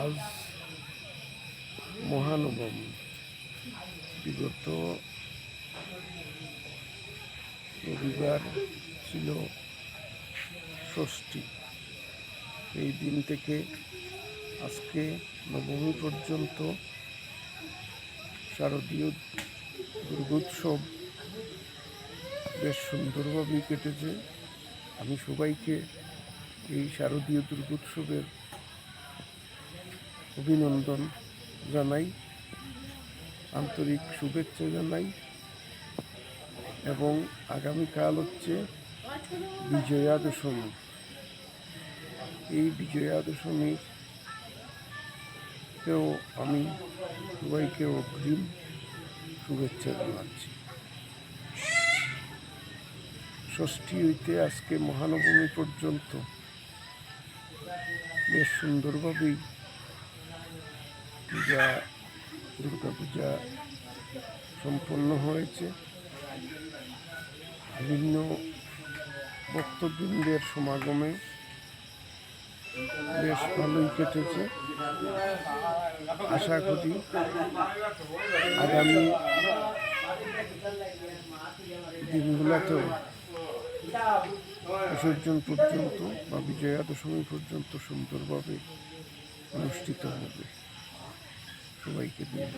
আজ মহানবমী বিগত রবিবার ছিল ষষ্ঠী। এই দিন থেকে আজকে নবমী পর্যন্ত শারদীয় দুর্গোৎসব বেশ সুন্দরভাবেই কেটেছে। আমি সবাইকে এই শারদীয় দুর্গোৎসবের অভিনন্দন জানাই, আন্তরিক শুভেচ্ছা জানাই এবং আগামীকাল হচ্ছে বিজয়া দশমী এই বিজয়া দশমীতেও আমি সবাইকে অগ্রিম শুভেচ্ছা জানাচ্ছি। ষষ্ঠী হইতে আজকে মহানবমী পর্যন্ত বেশ সুন্দরভাবেই পূজা দুর্গা পূজা সম্পন্ন হয়েছে। বিভিন্ন ভক্তবৃন্দের সমাগমে বেশ ভালোই কেটেছে আশা করি আগামী দিনগুলোতেও বিসর্জন পর্যন্ত বা বিজয়া দশমী পর্যন্ত সুন্দরভাবে অনুষ্ঠিত হবে। সবাইকে দিয়ে